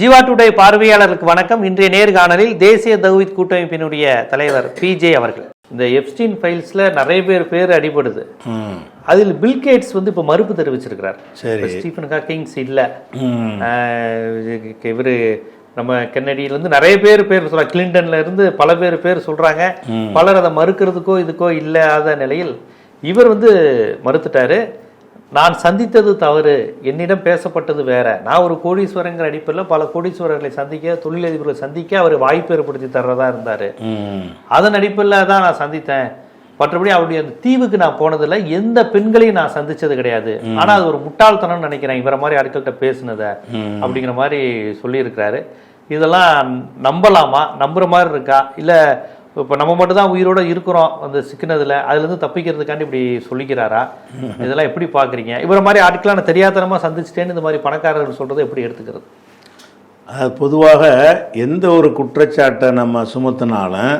Jeeva today பார்வையாளருக்கு வணக்கம். இன்றைய நேர்காணலில் தேசிய தௌஹித் கூட்டமைப்பினுடைய தலைவர் பிஜே அவர்கள். இந்த எப்ஸ்டீன் ஃபைல்ஸ்ல நிறைய பேர் பேர் அடிபடுது. அதில் பில்கேட்ஸ் வந்து இப்போ மறுப்பு தெரிவிச்சிருக்கிறார். சரி. ஸ்டீஃபன் ஹாக்கிங்ஸ் இல்ல. இவரு நம்ம கென்னடியில இருந்து நிறைய பேர் பேர் சொல்றாங்க கிளின்டன்ல இருந்து பல பேர் பேர் சொல்றாங்க. பலர் அதை மறுக்கிறதுக்கோ இதுக்கோ இல்லாத நிலையில் இவர் வந்து மறுத்துட்டாரு. நான் சந்தித்தது தவறு என்னிடம் பேசப்பட்டது வேற. நான் ஒரு கோடீஸ்வரங்கிற அடிப்படையில் பல கோடீஸ்வரர்களை சந்திக்க தொழிலதிபர்களை சந்திக்க அவர் வாய்ப்பு ஏற்படுத்தி தர்றதா இருந்தாரு. அதன் அடிப்படையில் தான் நான் சந்தித்தேன். மற்றபடி அவருடைய அந்த தீவுக்கு நான் போனதில்ல. எந்த பெண்களையும் நான் சந்திச்சது கிடையாது. ஆனா அது ஒரு முட்டாள்தனம்னு நினைக்கிறேன். இவர மாதிரி ஆட்கள்கிட்ட பேசுனத அப்படிங்கிற மாதிரி சொல்லியிருக்கிறாரு. இதெல்லாம் நம்பலாமா? நம்புற மாதிரி இருக்கா? இல்ல இப்போ நம்ம மட்டும் தான் உயிரோட இருக்கிறோம் அந்த சிக்கினதில். அதுலேருந்து தப்பிக்கிறதுக்காண்டி இப்படி சொல்லிக்கிறாரா? இதெல்லாம் எப்படி பார்க்குறீங்க இவரை மாதிரி ஆட்களை நான் தெரியாதனமாக சந்திச்சிட்டேன்னு இந்த மாதிரி பணக்காரர்கள் சொல்கிறது எப்படி எடுத்துக்கிறது? அது பொதுவாக எந்த ஒரு குற்றச்சாட்டை நம்ம சுமத்தினாலும்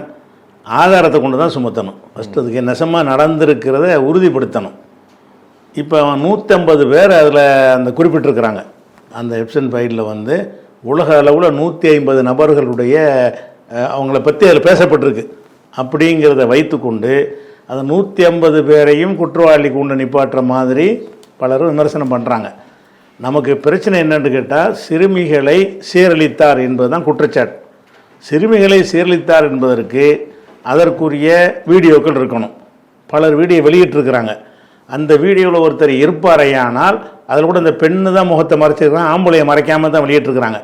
ஆதாரத்தை கொண்டு தான் சுமத்தணும். ஃபஸ்ட்டு அதுக்கு நெசமாக நடந்திருக்கிறத உறுதிப்படுத்தணும். இப்போ அவன் நூற்றம்பது பேர் அதில் அந்த குறிப்பிட்டிருக்கிறாங்க. அந்த எப்சன் ஃபைலில் வந்து உலக அளவில் நூற்றி ஐம்பது நபர்களுடைய அவங்கள பற்றி அதில் பேசப்பட்டிருக்கு. அப்படிங்கிறத வைத்துக்கொண்டு அந்த நூற்றி ஐம்பது பேரையும் குற்றவாளி கொண்டு நிப்பாட்டுற மாதிரி பலரும் விமர்சனம் பண்ணுறாங்க நமக்கு பிரச்சனை என்னென்னு கேட்டால் சிறுமிகளை சீரழித்தார் என்பது தான் குற்றச்சாட்டு. சிறுமிகளை சீரழித்தார் என்பதற்கு அதற்குரிய வீடியோக்கள் இருக்கணும். பலர் வீடியோ வெளியிட்டிருக்கிறாங்க. அந்த வீடியோவில் ஒருத்தர் இருப்பாரையானால் அதில் கூட இந்த பெண்ணு தான் முகத்தை மறைச்சிருக்கிறான் ஆம்பளையை மறைக்காம தான் வெளியிட்டிருக்கிறாங்க.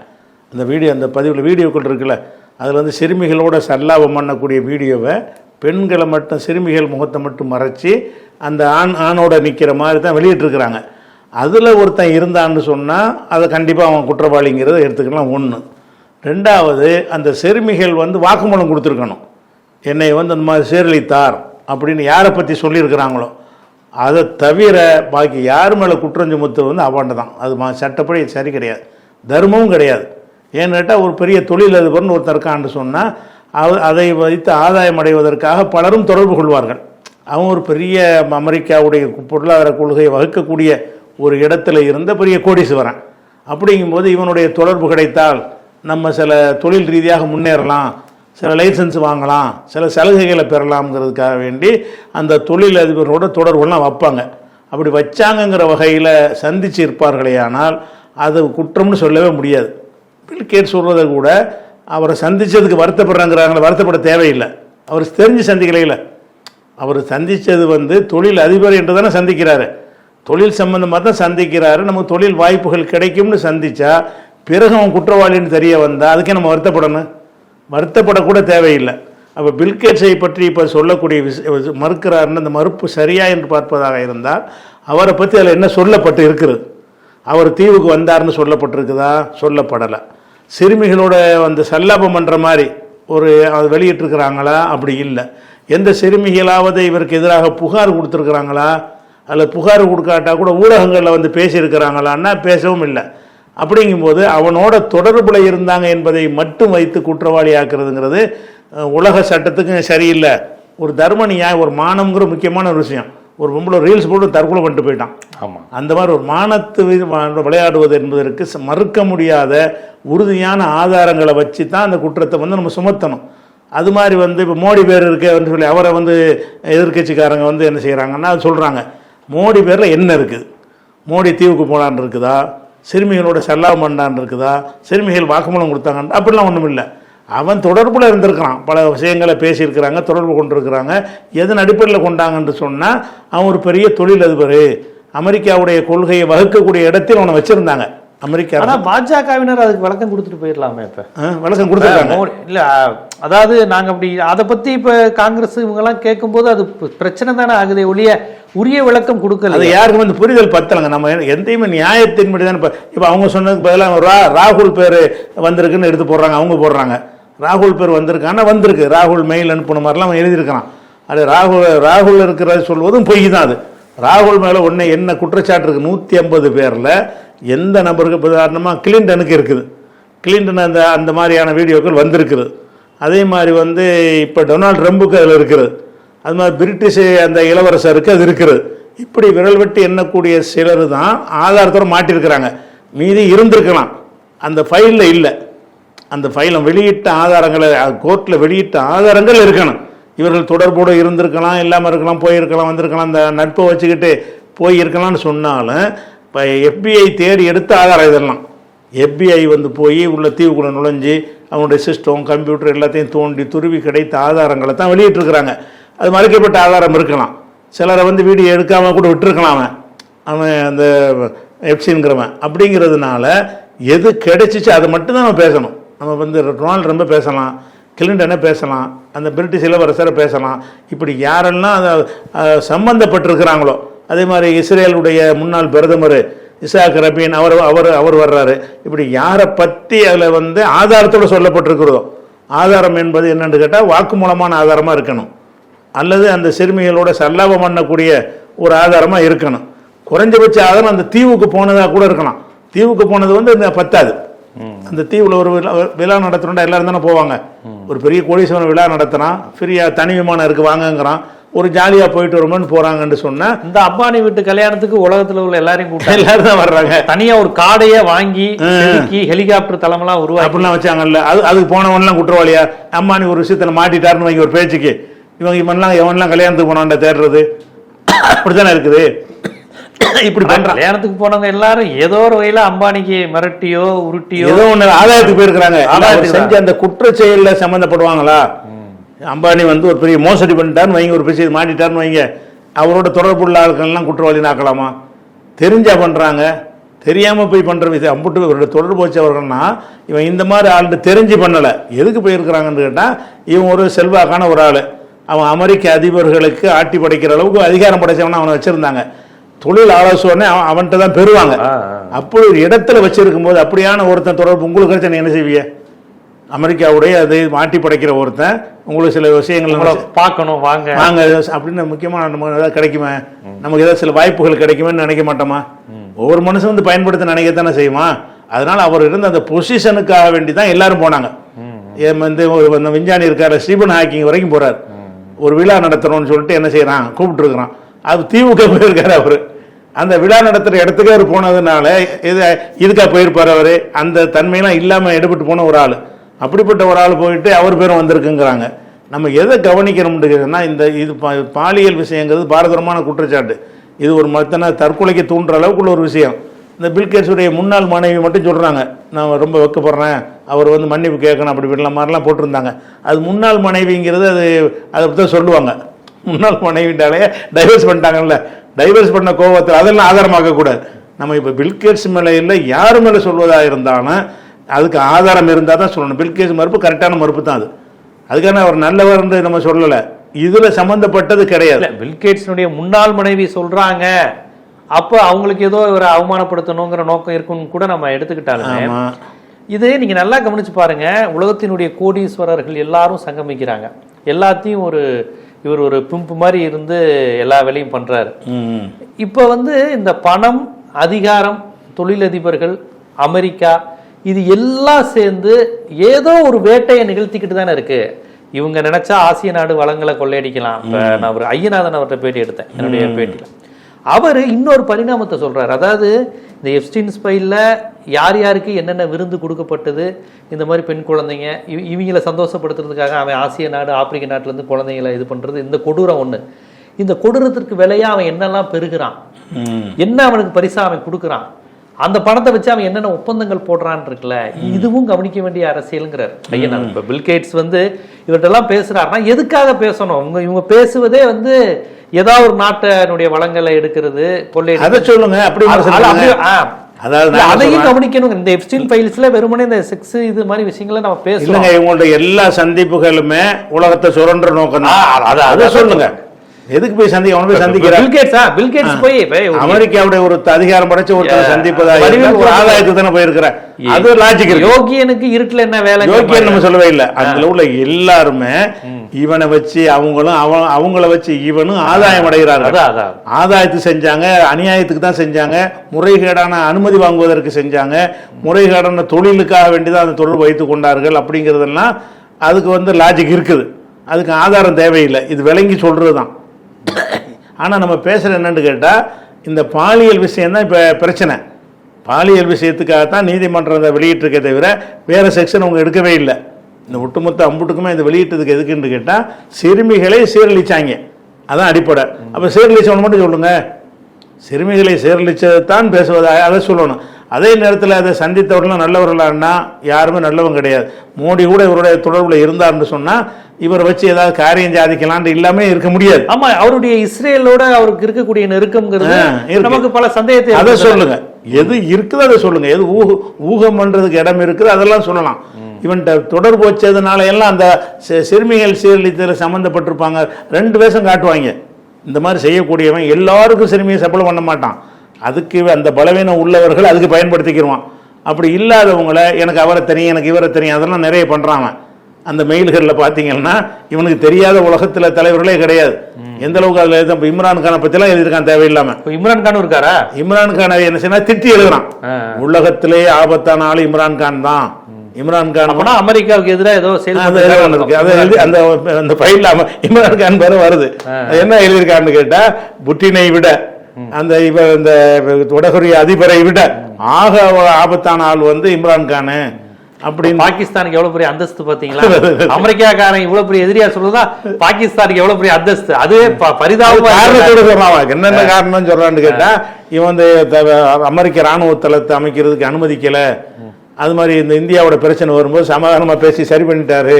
அந்த வீடியோ அந்த பதிவில் வீடியோக்கள் இருக்குல்ல அதில் வந்து சிறுமிகளோட சல்லாபம் பண்ணக்கூடிய வீடியோவை பெண்களை மட்டும் சிறுமிகள் முகத்தை மட்டும் மறைச்சி அந்த ஆண் ஆணோட நிற்கிற மாதிரி தான் வெளியிட்டிருக்கிறாங்க. அதில் ஒருத்தன் இருந்தான்னு சொன்னால் அதை கண்டிப்பாக அவன் குற்றவாளிங்கிறத எடுத்துக்கலாம். ஒன்று ரெண்டாவது அந்த சிறுமிகள் வந்து வாக்குமூலம் கொடுத்துருக்கணும். என்னை வந்து அந்த மாதிரி சீரழித்தார் அப்படின்னு யாரை பற்றி சொல்லியிருக்கிறாங்களோ அதை தவிர பாக்கி யார் மேலே குற்றம் சுமத்துவது வந்து அவாண்ட தான் அது மா- சட்டப்படி சரி கிடையாது. தர்மமும் கிடையாது. ஏன்னு கேட்டால் ஒரு பெரிய தொழில் அதிபர்னு ஒருத்தர் இருக்கான்னு சொன்னால் அவ அதை வைத்து ஆதாயம் அடைவதற்காக பலரும் தொடர்பு கொள்வார்கள். அவன் ஒரு பெரிய அமெரிக்காவுடைய பொருளாதார கொள்கையை வகுக்கக்கூடிய ஒரு இடத்துல இருந்த பெரிய கோடீஸ்வரன். அப்படிங்கும்போது இவனுடைய தொடர்பு கிடைத்தால் நம்ம சில தொழில் ரீதியாக முன்னேறலாம் சில லைசன்ஸ் வாங்கலாம் சில சலுகைகளை பெறலாம்ங்கிறதுக்காக வேண்டி அந்த தொழில் அதிபரோட தொடர்புலாம் வைப்பாங்க. அப்படி வச்சாங்கங்கிற வகையில் சந்திச்சு இருப்பார்களே ஆனால் அது குற்றம்னு சொல்லவே முடியாது. பில்கேட் சொல்கிறத கூட அவரை சந்தித்ததுக்கு வருத்தப்படுறாங்கிறாங்களே வருத்தப்பட தேவையில்லை. அவர் தெரிஞ்சு சந்திக்கலையில் அவர் சந்தித்தது வந்து தொழில் அதிபர் என்று தானே சந்திக்கிறாரு. தொழில் சம்பந்தமாக தான் சந்திக்கிறாரு. நமக்கு தொழில் வாய்ப்புகள் கிடைக்கும்னு சந்தித்தா பிறகு அவன் குற்றவாளின்னு தெரிய வந்தால் அதுக்கே நம்ம வருத்தப்படணும். வருத்தப்படக்கூட தேவையில்லை. அப்போ பில்கேட்ஸை பற்றி இப்போ சொல்லக்கூடிய விஷ மறுக்கிறாருன்னு அந்த மறுப்பு சரியா என்று பார்ப்பதாக இருந்தால் அவரை பற்றி அதில் என்ன சொல்லப்பட்டு இருக்கிறது அவர் தீவுக்கு வந்தார்னு சொல்லப்பட்டிருக்குதா? சொல்லப்படலை. சிறுமிகளோட வந்து சல்லாபம் பண்ணுற மாதிரி ஒரு அது வெளியிட்டிருக்கிறாங்களா? அப்படி இல்லை. எந்த சிறுமிகளாவது இவருக்கு எதிராக புகார் கொடுத்துருக்குறாங்களா? அதில் புகார் கொடுக்காட்டா கூட ஊடகங்களில் வந்து பேசியிருக்கிறாங்களான்னா பேசவும் இல்லை. அப்படிங்கும்போது அவனோட தொடர்புல இருந்தாங்க என்பதை மட்டும் வைத்து குற்றவாளி ஆக்குறதுங்கிறது உலக சட்டத்துக்கும் சரியில்லை. ஒரு தர்ம நியாயம் ஒரு மானம்ங்கிற முக்கியமான ஒரு விஷயம். ஒரு பொம்பளை ரீல்ஸ் போட்டு தற்கொலை பண்ணிட்டு போயிட்டான். ஆமா. அந்த மாதிரி ஒரு மானத்து விளையாடுவது என்பதற்கு மறுக்க முடியாத உறுதியான ஆதாரங்களை வச்சு தான் அந்த குற்றத்தை வந்து நம்ம சுமத்தணும். அது மாதிரி வந்து இப்போ மோடி பேர் இருக்கேன்னு சொல்லி அவரை வந்து எதிர்க்கட்சிக்காரங்க வந்து என்ன செய்கிறாங்கன்னா அது சொல்கிறாங்க மோடி பேரில் என்ன இருக்குது? மோடி தீவுக்கு போலான்னு இருக்குதா? சிறுமிகளோட செல்லாம பண்ணான்னு இருக்குதா? சிறுமிகள் வாக்குமூலம் கொடுத்தாங்க அப்படிலாம் ஒன்றும் இல்லை அவன் தொடர்பில் இருந்திருக்கிறான். பல விஷயங்களை பேசியிருக்கிறாங்க தொடர்பு கொண்டிருக்கிறாங்க. எதன் அடிப்படையில் கொண்டாங்கன்னு சொன்னால் அவன் ஒரு பெரிய தொழிலதிபர். அமெரிக்காவுடைய கொள்கையை வகுக்கக்கூடிய இடத்தில் அவனை வச்சுருந்தாங்க. அமெரிக்கா ஆனா பாஜகவினர் அதுக்கு விளக்கம் கொடுத்துட்டு போயிடலாமே இப்ப. விளக்கம் கொடுத்துருக்காங்க. இல்ல அதாவது நாங்க அப்படி அதை பத்தி இப்ப காங்கிரஸ் இவங்க எல்லாம் கேட்கும்போது அது பிரச்சனை தானே ஆகுதே ஒழிய உரிய விளக்கம் கொடுக்கல. அது யாருக்கும் வந்து புரிதல் பத்தலைங்க. நம்ம எந்தையுமே நியாயத்தின்படி தான் இப்போ இப்போ அவங்க சொன்னதுக்கு பதிலாக ரா ராகுல் பேர் வந்திருக்குன்னு எடுத்து போடுறாங்க அவங்க போடுறாங்க. ராகுல் பேர் வந்திருக்கான்னா வந்திருக்கு. ராகுல் மெயில் அனுப்பின மாதிரிலாம் அவன் எழுதியிருக்கிறான். அது ராகுல் ராகுல் இருக்கிறத சொல்வதும் பொய் தான் அது. ராகுல் மேலே ஒன்று என்ன குற்றச்சாட்டு இருக்குது நூற்றி ஐம்பது பேரில் எந்த நபருக்கு உதாரணமாக கிளின்டனுக்கு இருக்குது. கிளின்டன் அந்த அந்த மாதிரியான வீடியோக்கள் வந்திருக்குது. அதே மாதிரி வந்து இப்போ டொனால்ட் ட்ரம்புக்கு அதில் இருக்குது. அது மாதிரி பிரிட்டிஷ் அந்த இளவரசருக்கு அது இருக்குது. இப்படி விரல் வெட்டி எண்ணக்கூடிய சிலர் தான் ஆதாரத்தோட மாட்டியிருக்கிறாங்க. மீதி இருந்திருக்கலாம். அந்த ஃபைலில் இல்லை. அந்த ஃபைலை வெளியிட்ட ஆதாரங்களை கோர்ட்டில் வெளியிட்ட ஆதாரங்கள் இருக்கணும். இவர்கள் தொடர்போடு இருந்திருக்கலாம் இல்லாமல் இருக்கலாம் போயிருக்கலாம் வந்திருக்கலாம் அந்த நட்பை வச்சுக்கிட்டு போயிருக்கலாம்னு சொன்னாலும் இப்போ எஃபிஐ தேடி எடுத்த ஆதாரம் இதெல்லாம். எஃபிஐ வந்து போய் உள்ள தீவுக்குள்ள நுழைஞ்சு அவனுடைய சிஸ்டம் கம்ப்யூட்டர் எல்லாத்தையும் தோண்டி துருவி கிடைத்த ஆதாரங்களை தான் வெளியிட்டிருக்கிறாங்க. அது மறைக்கப்பட்ட ஆதாரம் இருக்கலாம். சிலரை வந்து வீடியோ எடுக்காமல் கூட விட்டுருக்கலாம் அவன். அவன் அந்த எஃப்சிங்கிறவன் அப்படிங்கிறதுனால எது கிடைச்சிச்சு அதை மட்டும்தான் நம்ம பேசணும். நம்ம வந்து ரொனால்டு ரொம்ப பேசலாம் கிளிண்டனை பேசலாம் அந்த பிரிட்டிஷ் இளவரசரை பேசலாம். இப்படி யாரெல்லாம் அதை சம்மந்தப்பட்டிருக்கிறாங்களோ அதே மாதிரி இஸ்ரேலுடைய முன்னாள் பிரதமர் இசாக் ரபீன் அவர் அவர் அவர் வர்றாரு. இப்படி யாரை பற்றி அதில் வந்து ஆதாரத்தோடு சொல்லப்பட்டிருக்கிறதோ ஆதாரம் என்பது என்னென்னு கேட்டால் வாக்குமூலமான ஆதாரமாக இருக்கணும். அல்லது அந்த சிறுமிகளோட சல்லாபம் பண்ணக்கூடிய ஒரு ஆதாரமாக இருக்கணும். குறைஞ்சபட்ச ஆதாரம் அந்த தீவுக்கு போனதாக கூட இருக்கலாம். தீவுக்கு போனது வந்து இந்த பத்தாது. அந்த தீவில் ஒரு விழா விழா நடத்தணும்டா எல்லாரும் தானே போவாங்க. ஒரு பெரிய கோடீஸ்வரன் விழா நடத்துகிறான் ஃப்ரீயாக தனி விமானம் இருக்குது வாங்கங்கிறான். ஒரு ஜாலியாக போயிட்டு வரும்போது போகிறாங்கன்னு சொன்னால் இந்த அம்பானி வீட்டு கல்யாணத்துக்கு உலகத்துல உள்ள எல்லாரையும் கூப்பிட்டாங்க எல்லாரும் தான் வர்றாங்க. தனியா ஒரு காடையே வாங்கி ஹெலிகாப்டர் தளமெல்லாம் உருவாக்கி. அப்படிலாம் வச்சாங்கல்ல. அது அதுக்கு போனவன்லாம் குற்றவாளியா? அம்மானி ஒரு விஷயத்தில் மாட்டிட்டாருன்னு வைங்க ஒரு பேச்சுக்கு. இவங்க இவன்லாம் எவன்லாம் கல்யாணத்துக்கு போனான்டா தேடுறது? அப்படித்தானே இருக்குது? இப்படி கல்யாணத்துக்கு போனவங்க எல்லாரும் ஏதோ ஒரு வகையில அம்பானிக்கு மிரட்டியோ உருட்டியோ. ஏதோ ஒண்ணு ஆதாயத்துக்கு போயிருக்கிறாங்க. ஆதாயத்துக்கு செஞ்ச அந்த குற்றச் செயல்ல சம்மந்தப்படுவாங்களா அம்பானி வந்து ஒரு பெரிய மோசடி பண்ணிட்டாருன்னு வைங்க ஒரு பேச்சு மாட்டிட்டாருன்னு வைங்க. அவரோட தொடர்புள்ள ஆட்கள்லாம் குற்றவாளின்னு ஆக்கலாமா தெரிஞ்சா பண்றாங்க. தெரியாம போய் பண்ற விஷயம் அம்புட்டு இவரோட தொடர்பு வச்சவர்கள்னா இவன் இந்த மாதிரி ஆள்கிட்ட தெரிஞ்சு பண்ணல. எதுக்கு போயிருக்கிறாங்கன்னு கேட்டா இவன் ஒரு செல்வாக்கான ஒரு ஆளு. அவன் அமெரிக்க அதிபர்களுக்கு ஆட்டி படைக்கிற அளவுக்கு அதிகாரம் படைச்சவன அவனை வச்சிருந்தாங்க. தொழில் ஆலோசனை அவன் அவன்கிட்ட தான் பெறுவாங்க. அப்படி ஒரு இடத்துல வச்சிருக்கும் போது அப்படியான ஒருத்தன் தொடர்பு உங்களுக்கு கிடைச்சா என்ன செய்வீங்க? அமெரிக்காவுடைய அதை மாட்டி படைக்கிற ஒருத்தன் உங்களுக்கு சில விஷயங்கள் பார்க்கணும் வாங்க. வாங்க அப்படின்னு முக்கியமான நம்ம ஏதாவது கிடைக்குமே? நமக்கு ஏதாவது சில வாய்ப்புகள் கிடைக்குமேன்னு நினைக்க மாட்டோமா? ஒவ்வொரு மனுஷன் வந்து பயன்படுத்த நினைக்கத்தானே செய்வான். அதனால அவர் இருந்த அந்த பொசிஷனுக்காக வேண்டி தான் எல்லாரும் போனாங்க. வந்து ஒரு விஞ்ஞானி இருக்காரு ஸ்டீபன் ஹாக்கிங் வரைக்கும் போறாரு. ஒரு விழா நடத்துறோம்னு சொல்லிட்டு என்ன செய்யறான் கூப்பிட்டுருக்குறான். அது திமுக போயிருக்காரு அவரு. அந்த விழா நடத்துகிற இடத்துக்கு அவர் போனதுனால இது இதுக்கா போயிருப்பார் அவர். அந்த தன்மையெல்லாம் இல்லாமல் எடுபட்டு போன ஒரு ஆள். அப்படிப்பட்ட ஒரு ஆள் போயிட்டு அவர் பேரும் வந்திருக்குங்கிறாங்க. நம்ம எதை கவனிக்கணும்னா இந்த இது பா- பாலியல் விஷயங்கிறது பாரதூரமான குற்றச்சாட்டு. இது ஒரு மத்தன தற்கொலைக்கு தூண்டுற அளவுக்குள்ள ஒரு விஷயம். இந்த பில்கேட்ஸுடைய முன்னாள் மனைவி மட்டும் சொல்கிறாங்க நான் ரொம்ப வெக்கப்படுறேன். அவர் வந்து மன்னிப்பு கேட்கணும் அப்படி இப்படிலாம் மாதிரிலாம் போட்டிருந்தாங்க. அது முன்னாள் மனைவிங்கிறது அது அதை பற்றி தான் சொல்லுவாங்க. முன்னாள் மனைவிட்டாலே டைவர்ஸ் பண்ணிட்டாங்கல்ல. டைவர்ஸ் பண்ண கோபத்தில் அதெல்லாம் ஆதாரமாக்க கூடாது நம்ம இப்போ பில்கேட்ஸ் மேலே இல்லை யார் மேலே சொல்வதா இருந்தாலும் அதுக்கு ஆதாரம் இருந்தால் தான் சொல்லணும். பில்கேட்ஸ் மறுப்பு கரெக்டான மறுப்பு தான் அது. அதுக்கான அவர் நல்லவர்னு நம்ம சொல்லலை. இதில் சம்மந்தப்பட்டது கிடையாது. பில்கேட்ஸினுடைய முன்னாள் மனைவி சொல்றாங்க. அப்ப அவங்களுக்கு ஏதோ ஒரு அவமானப்படுத்தணுங்கிற நோக்கம் இருக்குன்னு கூட நம்ம எடுத்துக்கிட்டாலுமே இது நீங்க நல்லா கவனிச்சு பாருங்க. உலகத்தினுடைய கோடீஸ்வரர்கள் எல்லாரும் சங்கமிக்கிறாங்க. எல்லாத்தையும் ஒரு இவர் ஒரு பிம்பு மாதிரி இருந்து எல்லா வேலையும் பண்றாரு. இப்போ வந்து இந்த பணம் அதிகாரம் தொழிலதிபர்கள் அமெரிக்கா இது எல்லாம் சேர்ந்து ஏதோ ஒரு வேட்டையை நிகழ்த்திக்கிட்டு தானே இருக்கு. இவங்க நினைச்சா ஆசிய நாடு வளங்களை கொள்ளையடிக்கலாம். இப்ப நான் ஒரு ஐயநாதன் அவர்கிட்ட பேட்டி எடுத்தேன். என்னுடைய பேட்டியில. அவர் இன்னொரு பரிணாமத்தை சொல்றாரு. அதாவது இந்த எப்ஸ்டின் ஸ்பைல்ல யார் யாருக்கு என்னென்ன விருந்து கொடுக்கப்பட்டது இந்த மாதிரி பெண் குழந்தைங்க இவ- இவங்கள சந்தோஷப்படுத்துறதுக்காக அவன் ஆசிய நாடு ஆப்பிரிக்க நாட்டுல இருந்து குழந்தைங்களை இது பண்றது இந்த கொடூரம் ஒண்ணு. இந்த கொடூரத்திற்கு விலையா அவன் என்னெல்லாம் பெறுகிறான்? ம். என்ன அவனுக்கு பரிசா அவன் கொடுக்குறான்? அந்த பணத்தை வச்சு அவன் என்னென்ன ஒப்பந்தங்கள் போடுறான்னு இருக்குல்ல இதுவும் கவனிக்க வேண்டிய அரசியல்ங்கிறார் ஐயா இப்போ பில்கேட்ஸ் வந்து இவர்கிட்ட எல்லாம் பேசுறாருன்னா எதுக்காக பேசணும்? இவங்க இவங்க பேசுவதே வந்து ஏதாவது ஒரு நாட்டினுடைய வளங்களை எடுக்கிறது கொள்ளை அதை சொல்லுங்க அப்படி. அதாவது அதையும்? கவனிக்கணும் இந்த எப்ஸ்டின் ஃபைல்ஸ்ல வெறுமனே இந்த செக்ஸ் இது மாதிரி விஷயங்களை நம்ம இல்லைங்க இவங்களோட எல்லா சந்திப்புகளுமே உலகத்தை சுரண்டுற நோக்கம் அது சொல்லுங்க. எதுக்கு போய் சந்தி அவனை போய் சந்திக்கிறான் பில்கேட்ஸ் பில்கேட்ஸ் போய் அமெரிக்காவுடைய ஒரு அதிகாரம் படைச்ச ஒருத்தரை. சந்திப்பதா ஒரு ஆதாயத்துக்கு தானே போயிருக்கிற? அது லாஜிக் யோகியனுக்கு இருட்டுல என்ன வேலை யோக்கியன் நம்ம சொல்லவே இல்லை. அதுல உள்ள எல்லாருமே இவனை வச்சு அவங்களும் அவன் அவங்கள வச்சு இவனும் ஆதாயம் அடைகிறார்கள். ஆதாயத்துக்கு செஞ்சாங்க அநியாயத்துக்கு தான் செஞ்சாங்க முறைகேடான அனுமதி வாங்குவதற்கு செஞ்சாங்க முறைகேடான தொழிலுக்காக வேண்டிதான் அந்த தொழில் வைத்து கொண்டார்கள் அப்படிங்கிறதெல்லாம் அதுக்கு வந்து லாஜிக் இருக்குது. அதுக்கு ஆதாரம் தேவையில்லை. இது விளங்கி சொல்றது தான் ஆனால் நம்ம பேசுகிற என்னென்னு கேட்டால் இந்த பாலியல் விஷயந்தான் இப்போ பிரச்சனை. பாலியல் விஷயத்துக்காகத்தான் நீதிமன்றம் அதை வெளியிட்டிருக்கே தவிர வேறு செக்ஷன் அவங்க எடுக்கவே இல்லை. இந்த ஒட்டுமொத்த அம்புட்டுக்குமே இந்த வெளியிட்டதுக்கு எதுக்குன்னு கேட்டால் சிறுமிகளை சீரழிச்சாங்க. அதான் அடிப்படை. அப்போ சீரழிச்சவனு மட்டும் சொல்லுங்க. சிறுமிகளை சீரழிச்சதான் பேசுவதாக அதை சொல்லணும். அதே நேரத்தில் அதை சந்தித்தவர்களும் நல்லவர்களான்னா யாருமே நல்லவங்க கிடையாது. மோடி கூட இவருடைய தொடர்பில் இருந்தார்னு சொன்னால் இவரை வச்சு ஏதாவது காரியம் சாதிக்கலான்ட்டு இல்லாமல் இருக்க முடியாது. ஆமா அவருடைய இஸ்ரேலோட அவருக்கு இருக்கக்கூடிய நெருக்கம்ங்கிறது. நமக்கு பல சந்தேகத்தை அதை. சொல்லுங்க. எது இருக்குதோ அதை சொல்லுங்க. எது ஊக ஊகம் பண்றதுக்கு இடம் இருக்குது அதெல்லாம் சொல்லலாம். இவன்கிட்ட தொடர்பு வச்சதுனால எல்லாம் அந்த சிறுமிகள் சீரழித்ததில் சம்மந்தப்பட்டிருப்பாங்க ரெண்டு வேஷம் காட்டுவாங்க. இந்த மாதிரி செய்யக்கூடியவன் எல்லாருக்கும் சிறுமியை சப்பளம் பண்ண மாட்டான். அதுக்கு அந்த பலவீனம் உள்ளவர்கள் அதுக்கு பயன்படுத்திக்கிடுவான் அப்படி இல்லாதவங்களை எனக்கு அவரை தெரியும் எனக்கு இவரை தெரியும் அதெல்லாம் நிறைய அவன். அந்த மெயில்களில் பார்த்தீங்கன்னா இவனுக்கு தெரியாத உலகத்தில் தலைவர்களே கிடையாது. எந்த அளவுக்கு அதில் எழுத இப்போ இம்ரான் கானை பற்றிலாம் எழுதியிருக்கான் தேவையில்லாமல் இப்ப இம்ரான் கான் இருக்காரா? இம்ரான் கானை என்ன செய்யனா திட்டி எழுதுறான். ஆ. உலகத்திலே ஆபத்தான ஆளு இம்ரான் கான் தான். இம்ரான் கான் அமெரிக்காவுக்கு எதிராக ஏதோ இருக்கு. அது எழுதி அந்த அந்த ஃபைல்ல இம்ரான் கான் பேரு வருது. என்ன எழுதியிருக்கான்னு கேட்டா புட்டினை விட அந்த இவ இந்த வடகொரிய அதிபரை விட ஆக ஆபத்தான ஆள் வந்து இம்ரான் கானு அப்படின்னு பாகிஸ்தானுக்கு எவ்வளவு பெரிய அந்தஸ்து பாத்தீங்களா அமெரிக்காக்காரன் இவ்வளவு பெரிய எதிரியா சொல்றதா? பாகிஸ்தானுக்கு எவ்வளவு பெரிய அந்தஸ்து? அதுவே பரிதாபமா. காரணத்தோட சொல்றான். என்னென்ன காரணம் சொல்றான்னு கேட்டா இவன் வந்து அமெரிக்க ராணுவ தளத்தை அமைக்கிறதுக்கு அனுமதிக்கல. அது மாதிரி இந்த இந்தியாவோட பிரச்சனை வரும்போது சமாதானமா பேசி சரி பண்ணிட்டாரு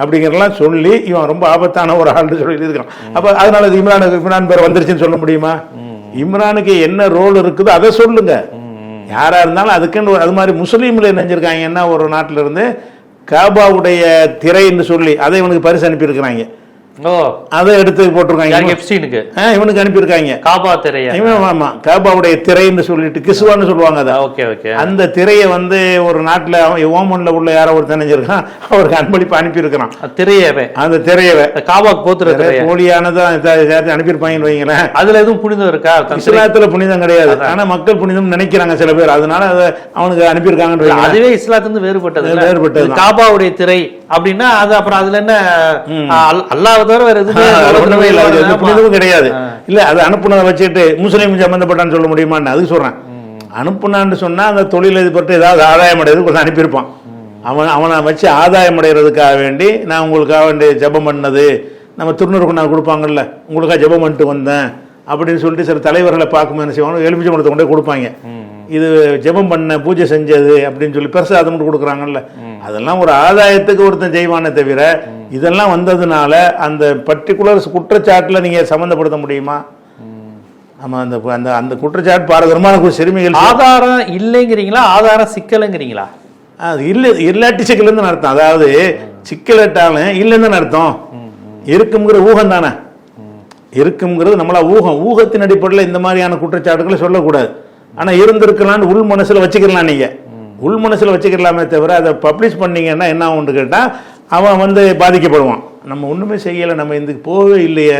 அப்படிங்கிறதெல்லாம் சொல்லி இவன் ரொம்ப ஆபத்தான ஒரு ஆள்னு சொல்லி இருக்கான் அப்ப அதனால இது இம்ரானுக்கு இம்ரான் பேர் வந்துருச்சுன்னு சொல்ல முடியுமா? இம்ரானுக்கு என்ன ரோல் இருக்குதோ அதை சொல்லுங்க. யாரா இருந்தாலும் அதுக்குன்னு அது மாதிரி முஸ்லீம்ல நினைஞ்சிருக்காங்கன்னா ஒரு நாட்டுல இருந்து? காபாவுடைய திரைன்னு சொல்லி அதை இவனுக்கு பரிசு அனுப்பியிருக்கிறாங்க. அதை எடுத்து போட்டிருக்காங்க. எப்ஸ்டீனுக்கு இவனுக்கு அனுப்பியிருக்காங்க. காபா திரையா? இவன் ஆமா காபாவுடைய திரைன்னு சொல்லிட்டு கிசுவான்னு சொல்லுவாங்க அதை. Okay okay. அந்த திரையை வந்து ஒரு நாட்டுல ஓமன்ல உள்ள யாரோ ஒரு தெரிஞ்சிருக்கான் அவருக்கு அன்பளிப்பு அனுப்பியிருக்கிறான். திரையவே. அந்த திரையவை. காபாக்கு போத்துற சேர்த்து அனுப்பியிருப்பாங்கன்னு வைங்களேன். அதுல எதுவும் புனிதம் இருக்கா? இஸ்லாத்துல புனிதம் கிடையாது. ஆனா மக்கள் புனிதம் நினைக்கிறாங்க சில பேர். அதனால அதை அவனுக்கு அனுப்பியிருக்காங்கன்னு வைங்களேன். அதுவே இஸ்லாத்துல வேறுபட்டது? வேறுபட்டது காபாவுடைய திரை. அப்படின்னா அது அப்புறம் அதுல என்ன அல்- அல்லாஹ் தவிர வேற எதுவுமே இல்லை. புனிதமும் கிடையாது. இல்ல அது அனுப்புனதை வச்சுட்டு முஸ்லீம் சம்பந்தப்பட்டான்னு சொல்ல முடியுமான்னு அதுக்கு சொல்றேன். அனுப்புனான்னு சொன்னா அந்த தொழிலதிபர்கிட்ட ஏதாவது ஆதாயம் அடையிறது கொஞ்சம் அனுப்பியிருப்பான். அவன் அவனை வச்சு ஆதாயம் அடைகிறதுக்காக வேண்டி நான் உங்களுக்காக வேண்டி ஜெபம் பண்ணது நம்ம திருநூறுக்கு நான் கொடுப்பாங்கல்ல உங்களுக்காக ஜெபம் பண்ணிட்டு வந்தேன் அப்படின்னு சொல்லிட்டு சில தலைவர்களை பார்க்கும்போது என்ன செய்வாங்க? எலுமிச்சை மரத்தை கொண்டே கொடுப்பாங்க. இது ஜெபம் பண்ண பூஜை செஞ்சது அப்படின்னு சொல்லி பிரசாதம் மட்டும் கொடுக்குறாங்கல்ல. அதெல்லாம் ஒரு ஆதாயத்துக்கு ஒருத்தன் செய்வானே தவிர இதெல்லாம் வந்ததுனால அந்த பர்டிகுலர் குற்றச்சாட்டுல நீங்க சம்மந்தப்படுத்த முடியுமா? ஆமா அந்த அந்த அந்த குற்றச்சாட்டு பாரதூரமான சிறுமிகள் ஆதாரம் இல்லைங்கிறீங்களா? ஆதாரம் சிக்கலைங்கிறீங்களா? அது இல்லை இல்லாட்டி சிக்கல் அர்த்தம். அதாவது சிக்கலட்டாலும் இல்லைன்னு அர்த்தம். இருக்குங்கிற ஊகம் தானே. இருக்குங்கிறது நம்மளா ஊகம். ஊகத்தின் அடிப்படையில் இந்த மாதிரியான குற்றச்சாட்டுகளை சொல்லக்கூடாது. ஆனா இருந்திருக்கலாம்னு உள் மனசுல வச்சுக்கலாம் நீங்க. உள் மனசுல வச்சுக்கலாமே தவிர அதை பப்ளிஷ் பண்ணீங்கன்னா என்ன ஆகும்னு கேட்டா அவன் வந்து பாதிக்கப்படுவான். நம்ம ஒண்ணுமே செய்யலை நம்ம இதுக்கு போகவே இல்லையே.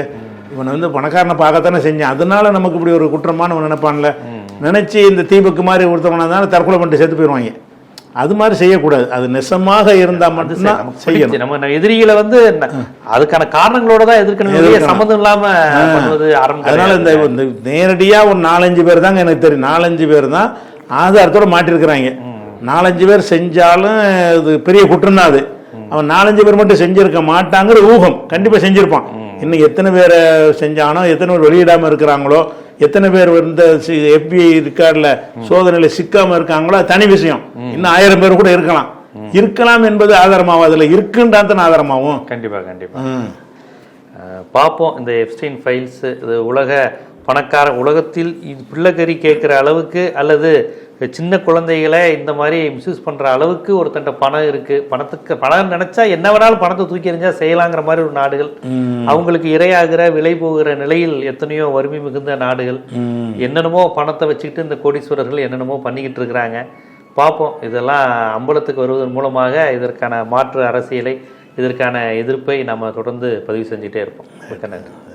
இவனை வந்து பணக்காரனை பார்க்கத்தானே செஞ்சான். அதனால நமக்கு இப்படி ஒரு குற்றமானவன் நினைப்பான்ல. நினைச்சு இந்த தீபக்கு மாதிரி ஒருத்தவனா தானே தற்கொலை பண்ணிட்டு செத்து போயிடுவாங்க. அது மாதிரி செய்யக்கூடாது. அது நெசமாக இருந்தா மட்டும்தான் செய்யணும். நம்ம எதிரிகளை வந்து அதுக்கான காரணங்களோட தான் எதிர்க்கணும். சம்மந்தம் இல்லாம பண்ணுவது ஆரம்பம் அதனால இந்த நேரடியா ஒரு நாலஞ்சு பேர் தாங்க எனக்கு தெரியும். நாலஞ்சு பேர் தான் ஆதாரத்தோட மாட்டிருக்கிறாங்க. நாலஞ்சு பேர் செஞ்சாலும் இது பெரிய குற்றம் தான் அது அவன் நாலஞ்சு பேர் மட்டும் செஞ்சிருக்க மாட்டாங்கிற ஊகம் கண்டிப்பா செஞ்சிருப்பான். இன்னும் எத்தனை பேரை செஞ்சானோ எத்தனை பேர் வெளியிடாம இருக்கிறாங்களோ எத்தனை பேர் இந்த எஃபிஐ ரெக்கார்டில் சோதனையில சிக்காம இருக்காங்களோ தனி விஷயம். இன்னும் ஆயிரம் பேர் கூட இருக்கலாம். இருக்கலாம் என்பது ஆதாரமாகும். அதுல இருக்குன்றான் ஆதாரமாகும். கண்டிப்பா கண்டிப்பா. ம். அஹ் பார்ப்போம். இந்த எப்ஸ்டைன் ஃபைல்ஸ் இது உலக பணக்கார உலகத்தில் இது பிள்ளைக்கறி கேட்குற அளவுக்கு அல்லது சின்ன குழந்தைகளை இந்த மாதிரி மிஸ்யூஸ் பண்ற அளவுக்கு ஒருத்தன்ட்ட பணம் இருக்கு. பணத்துக்கு பணம் நினைச்சா என்ன வேணாலும் பணத்தை தூக்கி எறிஞ்சா செய்யலாங்கிற மாதிரி ஒரு நாடுகள். அவங்களுக்கு இரையாகிற விலை போகிற நிலையில் எத்தனையோ வறுமை மிகுந்த நாடுகள். என்னென்னமோ பணத்தை வச்சுக்கிட்டு இந்த கோடீஸ்வரர்கள் என்னென்னமோ பண்ணிக்கிட்டு இருக்கிறாங்க. பார்ப்போம் இதெல்லாம் அம்பலத்துக்கு வருவதன் மூலமாக இதற்கான மாற்று அரசியலை இதற்கான எதிர்ப்பை நம்ம தொடர்ந்து பதிவு செஞ்சுட்டே இருப்போம். மிக்க நன்றி.